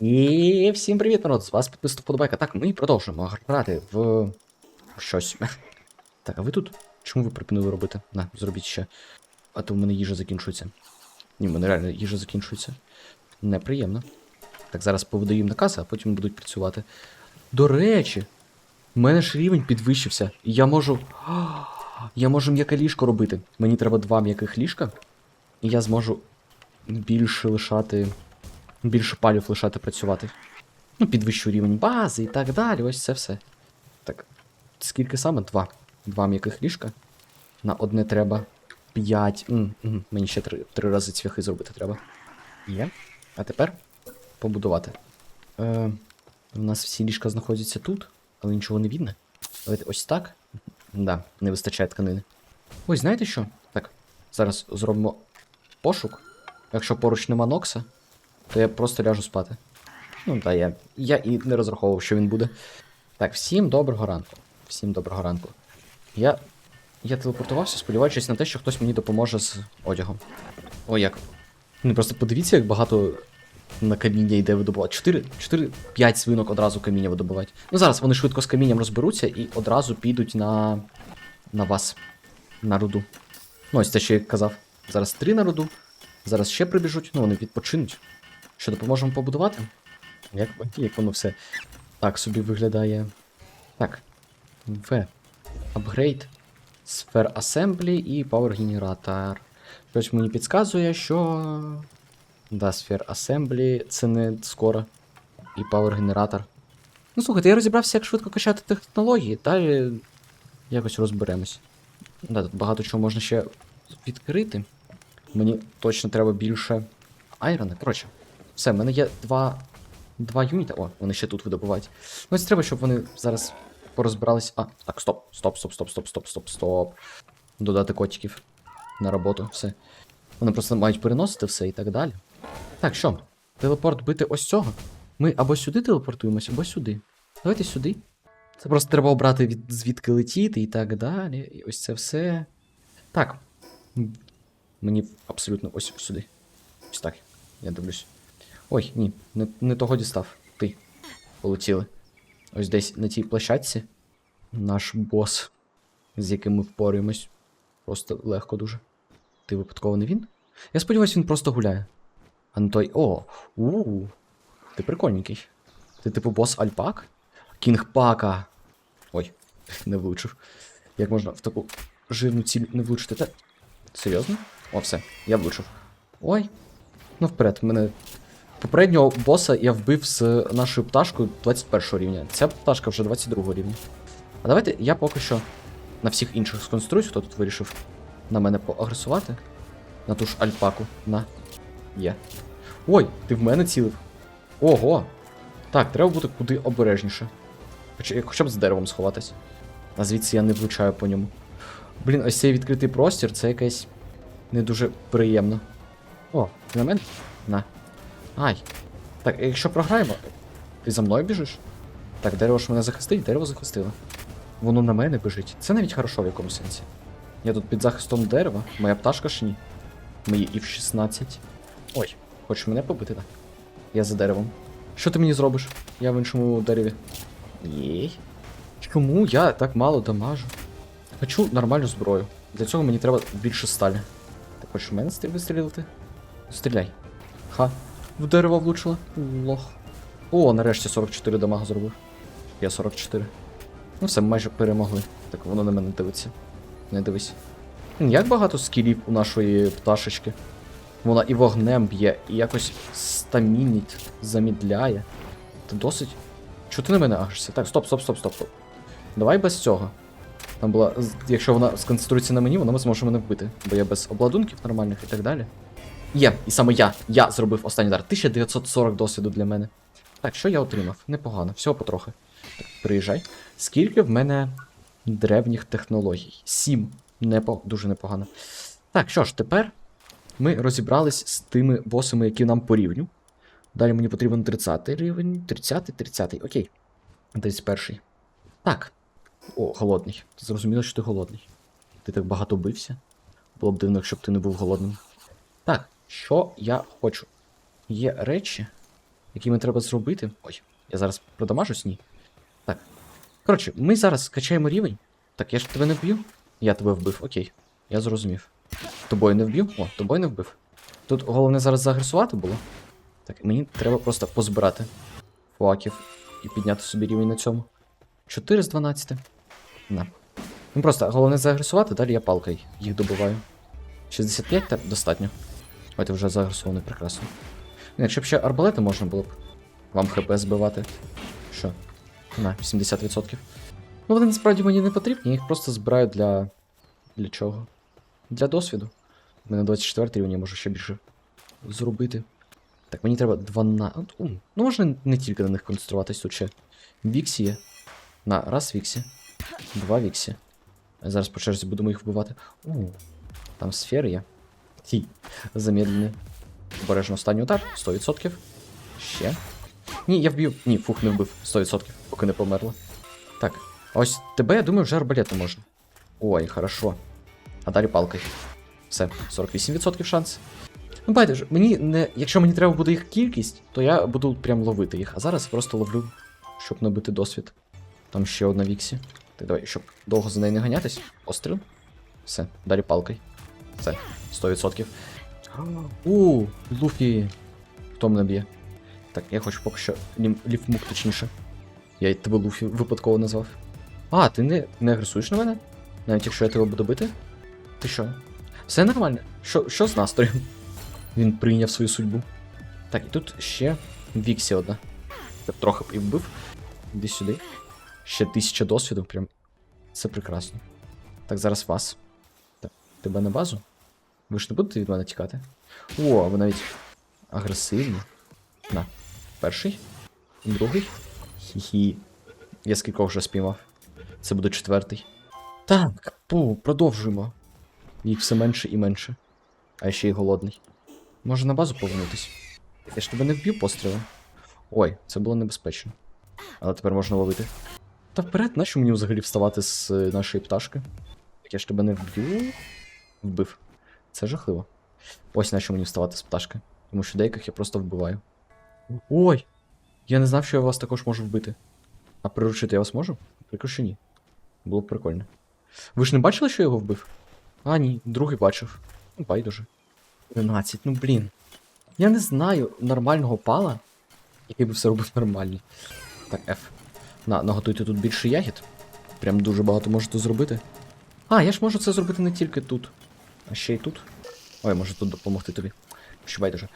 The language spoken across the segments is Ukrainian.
І всім привіт, народ! З вас підписано Подобайка. Так, ми продовжуємо грати в щось. Так, а ви тут? Чому ви припинили робити? На, зробіть ще. А то в мене їжа закінчується. Ні, в мене реально їжа закінчується. Неприємно. Так, зараз поведу їм накази, а потім будуть працювати. До речі, в мене ж рівень підвищився. І я можу. Я можу м'яке ліжко робити. Мені треба два м'яких ліжка. І я зможу більше лишати. Більше палів лишати працювати. Ну, підвищу рівень бази і так далі. Ось це все. Так. Скільки саме? Два. Два м'яких ліжка. На одне треба п'ять. Мені ще три, три рази цвяхи зробити треба. Є. А тепер побудувати. Е, у нас всі ліжка знаходяться тут, але нічого не видно. Давайте ось так. Да, не вистачає тканини. Ось, знаєте що? Так, зараз зробимо пошук. Якщо поруч нема Нокса, то я просто ляжу спати. Ну, та я. Я і не розраховував, що він буде. Так, всім доброго ранку. Всім доброго ранку. Я. Я телепортувався, сподіваючись на те, що хтось мені допоможе з одягом. О, як. Ну просто подивіться, як багато на каміння йде видобувати. 4, 4, 5 свинок одразу каміння видобувають. Ну зараз вони швидко з камінням розберуться і одразу підуть на. на вас. На руду. Ну, ось те, що я казав. Зараз три на руду. Зараз ще прибіжуть, ну вони відпочинуть. Що допоможемо побудувати? Як, як воно все так собі виглядає. Так. В. Апгрейд. Сфер асемблі і пауер генератор. Щось мені підказує, що. Да, сфер асемблі це не скоро. І пауер генератор. Ну слухайте, я розібрався, як швидко качати технології, далі якось розберемось. Да, тут багато чого можна ще відкрити. Мені точно треба більше айрона. Коротше, все, в мене є два. Два юніта. О, вони ще тут видобувають. Ну, ось треба, щоб вони зараз порозбирались. А, так, стоп, стоп, стоп, стоп, стоп, стоп, стоп, стоп. Додати котиків на роботу, все. Вони просто мають переносити все і так далі. Так, що? Телепорт бити ось цього. Ми або сюди телепортуємось, або сюди. Давайте сюди. Це просто треба обрати від звідки летіти і так далі. І ось це все. Так. Мені абсолютно ось сюди. Ось так. Я дивлюсь. Ой, ні, не, не того дістав. Ти. Полетіли. Ось десь на цій площадці. Наш бос, з яким ми впораємось. Просто легко дуже. Ти випадково не він? Я сподіваюся, він просто гуляє. А не той. О! у Ти прикольненький. Ти типу бос Альпак? Кінг Пака. Ой, не влучив. Як можна в таку жирну ціль не влучити? Та... Серйозно? О, все, я влучив. Ой. Ну, вперед, мене. Попереднього боса я вбив з нашою пташкою 21 рівня. Ця пташка вже 22 рівня. А давайте я поки що на всіх інших сконструюсь, хто тут вирішив на мене поагресувати. На ту ж альпаку. На. Є. Ой, ти в мене цілив. Ого. Так, треба бути куди обережніше. Хоча, хоча б з деревом сховатись. А звідси я не влучаю по ньому. Блін, ось цей відкритий простір, це якесь не дуже приємно. О, ти на мене? На. Ай. Так, якщо програємо, ти за мною біжиш? Так, дерево ж мене захистить, дерево захистило. Воно на мене біжить. Це навіть хорошо в якомусь сенсі. Я тут під захистом дерева, моя пташка ж ні. Мої і в 16. Ой, хочеш мене побити, так? Я за деревом. Що ти мені зробиш? Я в іншому дереві. Єй. Чому я так мало дамажу? Хочу нормальну зброю. Для цього мені треба більше сталі. Ти хочеш в мене стрі- вистрілити? Стріляй. Ха. В дерево влучила. Лох. О, нарешті 44 дамага зробив. Я 44. Ну все, майже перемогли. Так воно на мене дивиться. Не дивись. Як багато скілів у нашої пташечки. Вона і вогнем б'є, і якось стамінить, замідляє. Це досить. Чого ти на мене агришся? Так, стоп, стоп, стоп, стоп, стоп. Давай без цього. Там була. Якщо вона сконцентрується на мені, вона зможе мене вбити. Бо я без обладунків нормальних і так далі. Є, і саме я. Я зробив останній удар. 1940 досвіду для мене. Так, що я отримав? Непогано, всього потрохи. Так, приїжджай. Скільки в мене древніх технологій? Сім. Непо... Дуже непогано. Так, що ж, тепер ми розібрались з тими босами, які нам по рівню. Далі мені потрібен 30 рівень. 30, 30, окей. 31. Так. О, голодний. Зрозуміло, що ти голодний. Ти так багато бився. Було б дивно, якщо б ти не був голодним. Так, що я хочу? Є речі, який мені треба зробити. Ой, я зараз продамажусь? Ні. Так. Коротше, ми зараз качаємо рівень. Так, я ж тебе не вб'ю? Я тебе вбив, окей. Я зрозумів. Тобою не вб'ю? О, тобою не вбив. Тут головне зараз загресувати було. Так, мені треба просто позбирати флаків і підняти собі рівень на цьому. 4 з 12. На. Ну просто головне загресувати, далі я палкою їх добиваю. 65 так достатньо. Ти вже загресований прекрасно. Ну, Якщо б ще арбалети можна було б вам хп збивати. Що? На, 70%. Ну, вони насправді мені не потрібні, я їх просто збираю для. Для чого? Для досвіду. У мене 24 рівень, я можу ще більше зробити. Так, мені треба 12. Ну, можна не тільки на них концентруватись, тут ще Віксі є. На, раз Віксі. Два Віксі. Зараз по черзі будемо їх вбивати. У, там сфери є. Ті. Замедлений. Обережно останній удар. 100%. Ще. Ні, я вб'ю. Ні, фух, не вбив. 100%, поки не померла. Так. Ось тебе, я думаю, вже арбалету можна. Ой, хорошо. А далі палкою. Все, 48% шанс. Ну, байдуже, мені не. Якщо мені треба буде їх кількість, то я буду прям ловити їх. А зараз просто ловлю, щоб набити досвід. Там ще одна Віксі. Так, давай, щоб довго за нею не ганятись. Постріл. Все, далі палкою. Все, 100%. У, Луфі. Хто мене б'є? Так, я хочу поки що ліфмук точніше. Я тебе Луфі випадково назвав. А, ти не, не агресуєш на мене? Навіть якщо я тебе буду бити? Ти що? Все нормально. Що, що з настроєм? Він прийняв свою судьбу. Так, і тут ще Віксі одна. Я трохи привбив. Іди сюди. Ще тисяча досвіду, прям. Це прекрасно. Так, зараз вас. Так, тебе на базу? Ви ж не будете від мене тікати? О, ви навіть агресивні. На. Перший. Другий. Хі-хі. Я скількох вже спіймав. Це буде четвертий. Так, пу, продовжуємо. Їх все менше і менше. А ще й голодний. Може на базу повернутись? Я ж тебе не вб'ю пострілом. Ой, це було небезпечно. Але тепер можна ловити. Та вперед, нащо мені взагалі вставати з е, нашої пташки? Так я ж тебе не вб'ю. Вбив. Це жахливо. Ось нащо мені вставати з пташки. Тому що деяких я просто вбиваю. Ой! Я не знав, що я вас також можу вбити. А приручити я вас можу? Прикро, що ні. Було б прикольно. Ви ж не бачили, що я його вбив? А, ні, другий бачив. Ну, байдуже. 13, ну блін. Я не знаю нормального пала, який би все робив нормально. Так, F. На, наготуйте тут більше ягід. Прям дуже багато можете зробити. А, я ж можу це зробити не тільки тут, а ще й тут. Ой, можу тут допомогти тобі. Що байдуже.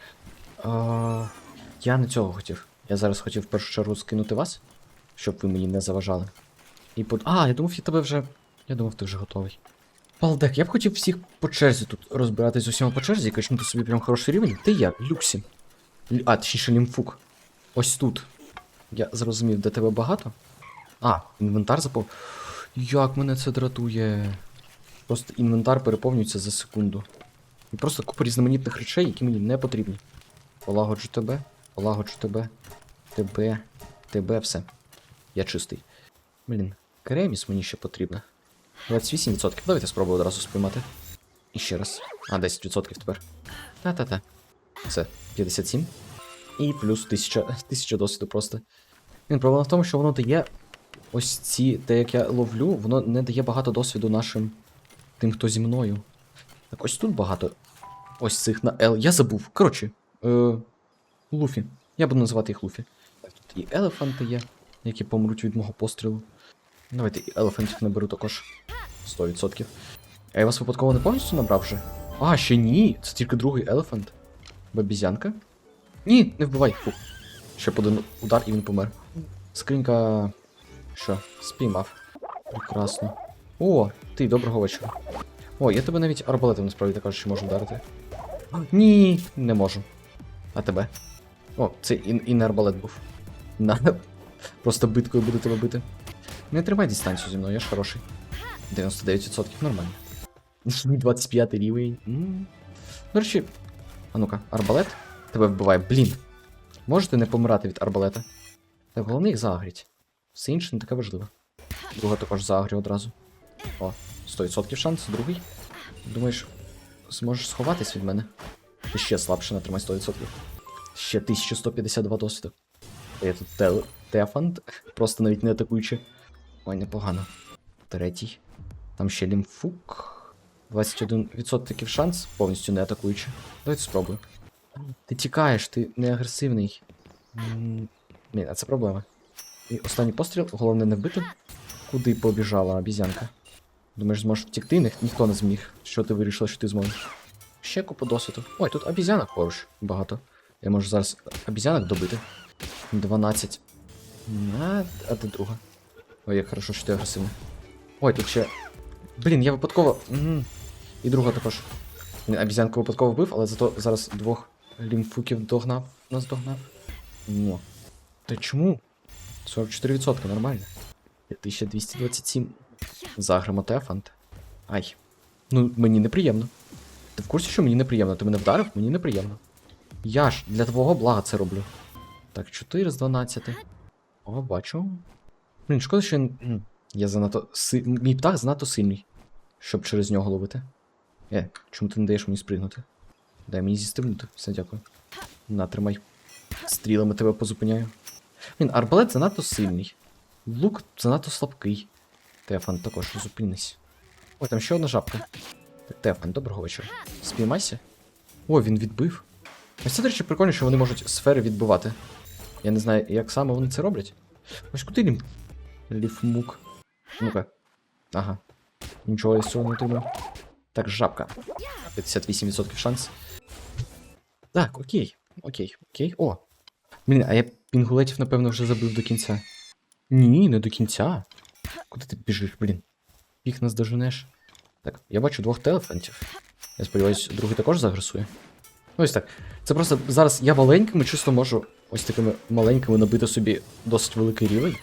Я не цього хотів. Я зараз хотів в першу чергу скинути вас, щоб ви мені не заважали. І под... А, я думав, я тебе вже. Я думав, ти вже готовий. Палдек, я б хотів всіх по черзі тут розбиратись з усіма по черзі і качнути собі прям хороший рівень. Ти я, Люксі. Лю- А, точніше лімфук. Ось тут. Я зрозумів, де тебе багато. А, інвентар запов. Як мене це дратує. Просто інвентар переповнюється за секунду. І просто купа різноманітних речей, які мені не потрібні. Полагоджу тебе, полагоджу тебе, тебе, тебе, все. Я чистий. Блін, креміс мені ще потрібно. 28%. Давайте спробую одразу спіймати. І ще раз. А, 10% тепер. Та-та-та. Це 57. І плюс 1000, 1000 досвіду просто. Він проблема в тому, що воно дає. Ось ці, те, як я ловлю, воно не дає багато досвіду нашим тим, хто зі мною. Так ось тут багато. Ось цих на L. Я забув. Коротше. Е, Луфі. Я буду називати їх Луфі. Так, тут і елефанти є, які помруть від мого пострілу. Давайте і елефантів наберу також. 100%. А я вас випадково не повністю набрав вже? А, ще ні. Це тільки другий елефант. Бабізянка. Ні, не вбивай. Фу. Ще б один удар і він помер. Скринька. Що? Спіймав. Прекрасно. О, ти, доброго вечора. О, я тебе навіть арбалетом насправді також ще можу вдарити. Ні, не можу. А тебе? О, це і, і не арбалет був. На. Просто биткою буду тебе бити. Не тримай дистанцію зі мною, я ж хороший. 99% нормально. 25 рівень. До речі, а ну-ка, арбалет тебе вбиває. Блін. Можете не помирати від арбалета. Так, головне їх заагріть. Все інше не таке важливо. Друга також заагрю одразу. О, 100% шанс, другий. Думаєш, зможеш сховатись від мене? Ти ще слабше натримай 100%. Ще 1152 досвіду. Я тут те... Тефант, просто навіть не атакуючи. Ой, непогано. Третій. Там ще лімфук. 21% шанс, повністю не атакуючи. Давайте спробую. Ти тікаєш, ти не агресивний. А це проблема. І останній постріл, головне не вбити. Куди побіжала обізянка? Думаєш, зможеш втікти? Ніх, ніхто не зміг. Що ти вирішила, що ти зможеш? Ще купу досвіду. Ой, тут обізянок поруч багато. Я можу зараз обізянок добити. 12. А, а ти друга. Ой, як хорошо, що ти агресивний. Ой, тут ще. Блін, я випадково. І друга також. Обізянку випадково вбив, але зато зараз двох лімфуків догнав, нас догнав. Ну. Та чому? 44% нормально. 1227. За грамотефант. Ай. Ну, мені неприємно. Ти в курсі, що мені неприємно? Ти мене вдарив? Мені неприємно. Я ж для твого блага це роблю. Так, 4 з 12. О, бачу. Блін, шкода, що я... я занадто. Си... Мій птах занадто сильний, щоб через нього ловити. Е, чому ти не даєш мені спригнути? Дай мені зістигнути. Все, дякую. На, тримай. Стрілами тебе позупиняю. Блін, арбалет занадто сильний. Лук занадто слабкий. Тефан також зупинись. Ой, там ще одна жабка. Тефан, доброго вечора. Спіймайся. О, він відбив. Ось це, до речі, прикольно, що вони можуть сфери відбивати. Я не знаю, як саме вони це роблять. Ось куди лім? Ліфмук. Ну-ка. Ага. Нічого я цього не отримав. Так, жабка. 58% шанс. Так, окей. Окей, окей. О. Блін, а я пінгулетів, напевно, вже забив до кінця. Ні, не до кінця. Куди ти біжиш, блін? Їх нас доженеш. Так, я бачу двох телефантів. Я сподіваюся, другий також загресує. Ну Ось так. Це просто зараз я маленькими чисто можу ось такими маленькими набити собі досить великий рівень.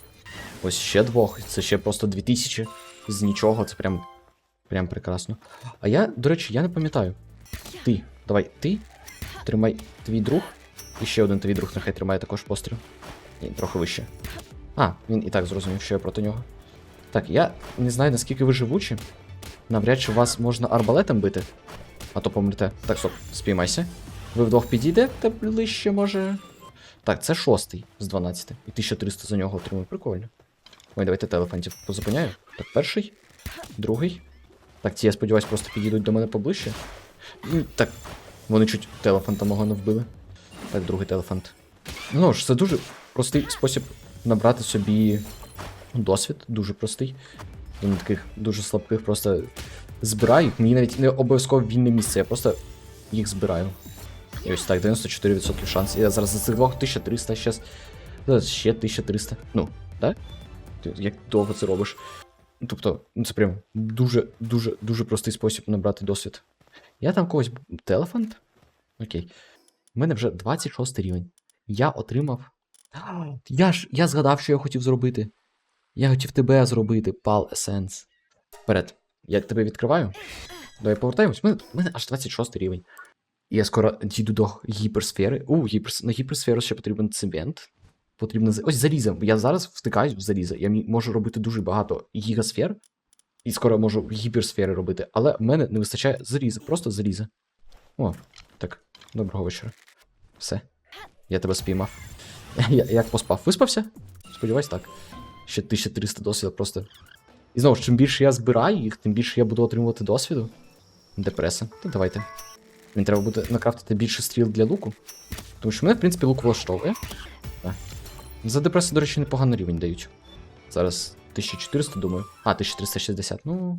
Ось ще двох. Це ще просто 2000 з нічого. Це прям. Прям прекрасно. А я, до речі, я не пам'ятаю. Ти. Давай, ти. Тримай твій друг. І ще один твій друг нехай тримає також постріл. Ні, трохи вище. А, він і так зрозумів, що я проти нього. Так, я не знаю, наскільки ви живучі. Навряд чи вас можна арбалетом бити. А то помрете. Так, стоп, спіймайся. Ви вдвох підійдете ближче, може. Так, це шостий з 12. І 1300 за нього отримую. Прикольно. Ой, давайте телефонтів позупиняю. Так, перший, другий. Так, ті, я сподіваюся, просто підійдуть до мене поближче. Так, вони чуть телефонта мого не вбили. Так, другий телефонт. Ну ж, це дуже простий спосіб набрати собі досвід, дуже простий. Я на таких дуже слабких просто збираю. Мені навіть не обов'язково вільне місце, я просто їх збираю. І ось так, 94% шанс. Я зараз за цих двох 1300, щас. Зараз ще 1300. Ну, так? Ти як довго це робиш? Тобто, ну це прям дуже, дуже, простий спосіб набрати досвід. Я там когось. Телефонт? Окей. У мене вже 26 рівень. Я отримав. Я ж я згадав, що я хотів зробити. Я хотів тебе зробити, пал есенс. Вперед. Я тебе відкриваю. Давай повертаємось. У мене, аж 26 рівень. Я скоро дійду до гіперсфери. У, гіперс... на гіперсферу ще потрібен цемент. Потрібно. Ось залізо. Я зараз втикаюсь в залізо. Я можу робити дуже багато гігасфер. І скоро можу гіперсфери робити. Але в мене не вистачає заліза. Просто заліза. О, так. Доброго вечора. Все. Я тебе спіймав. Я, як поспав? Виспався? Сподіваюсь, так. Ще 1300 досвіду просто. І знову ж, чим більше я збираю їх, тим більше я буду отримувати досвіду. Депреса. То давайте. Мені треба буде накрафтити більше стріл для луку. Тому що мене, в принципі, лук влаштовує. За депреси, до речі, непоганий рівень дають. Зараз 1400, думаю. А, 1360. Ну.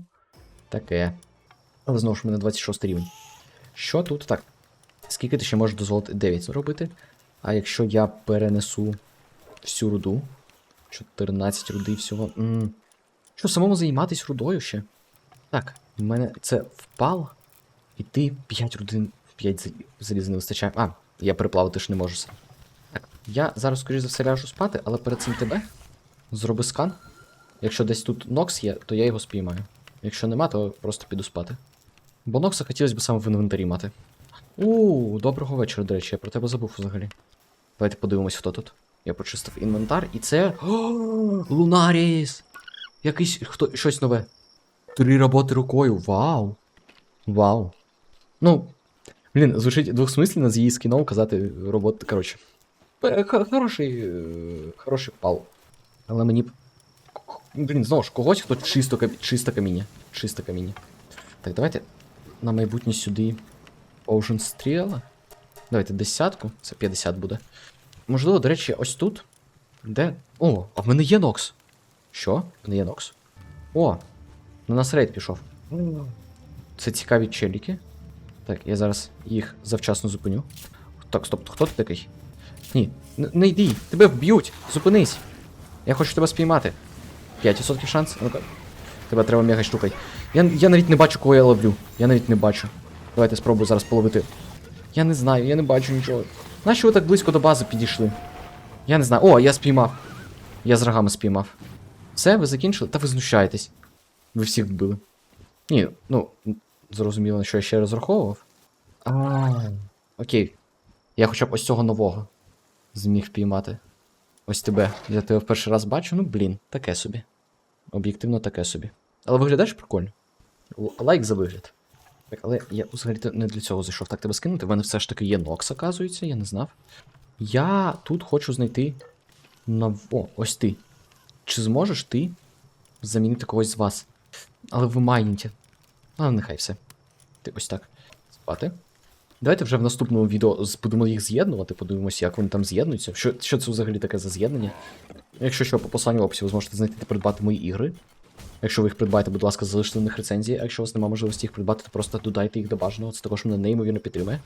Таке. Але знову ж мене 26 рівень. Що тут? Так. Скільки ти ще можеш дозволити? 9 зробити. А якщо я перенесу всю руду. 14 руди всього. м Що, самому займатись рудою ще? Так, в мене це впал. І ти 5 рудин, 5 заліз не вистачає. А, я переплавити ж не можу. Так, я зараз, скоріш за все, ляжу спати, але перед цим тебе зроби скан. Якщо десь тут Нокс є, то я його спіймаю. Якщо нема, то просто піду спати. Бо Нокса хотілося б саме в інвентарі мати. У, доброго вечора, до речі, я про тебе забув взагалі. Давайте подивимось, хто тут. Я почистив інвентар, і це. Лунаріс! Якийсь хто щось нове. Три роботи рукою. Вау. Вау. Ну, Блін, звучить двохсмислено з її скіном казати робот. Коротше. Е, Хороший. е, Хороший пал. Але мені. Блін, знову ж, когось, хто чисто, чисто каміння. Чисто каміння. Так, давайте на майбутнє сюди Ocean стріла. Давайте десятку, це 50 буде. Можливо, до речі, ось тут. Де. О, а в мене є Нокс. Що? В мене є Нокс. О! На нас рейд пішов. Це цікаві челіки. Так, я зараз їх завчасно зупиню. Так, стоп, хто ти такий? Ні, не йди, тебе вб'ють, зупинись. Я хочу тебе спіймати. 5% шанс. Ну-ка. Тебе треба мега штукай. Я, я навіть не бачу, кого я ловлю. Я навіть не бачу. Давайте спробую зараз половити. Я не знаю, я не бачу нічого. Нащо ви так близько до бази підійшли? Я не знаю. О, я спіймав. Я з рогами спіймав. Все, ви закінчили? Та ви знущаєтесь. Ви всіх вбили. Ні, ну, зрозуміло, що я ще розраховував. А, окей. Я хоча б ось цього нового зміг впіймати. Ось тебе. Я тебе в перший раз бачу, ну блін, таке собі. Об'єктивно таке собі. Але виглядаєш прикольно. Лайк за вигляд. Так, але я взагалі не для цього зайшов так тебе скинути. В мене все ж таки є Нокс, оказується, я не знав. Я тут хочу знайти. Нав... О, ось ти. Чи зможеш ти замінити когось з вас? Але ви майніті. Але нехай все. Ти ось так. Спати. Давайте вже в наступному відео будемо їх з'єднувати, подивимося, як вони там з'єднуються. Що, що це взагалі таке за з'єднання? Якщо що, по посланню в описі ви зможете знайти та придбати мої ігри. Якщо ви їх придбаєте, будь ласка, залиште на них рецензії. А якщо у вас немає можливості їх придбати, то просто додайте їх до бажаного. Це також мене неймовірно підтримує.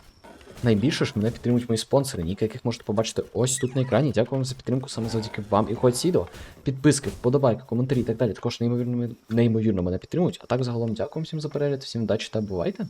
Найбільше ж мене підтримують мої спонсори, ніки яких можете побачити ось тут на екрані. Дякую вам за підтримку саме завдяки вам і хоч відео. Підписки, вподобайки, коментарі і так далі. Також неймовірно, неймовірно мене підтримують. А так загалом дякую всім за перегляд, всім удачі та бувайте!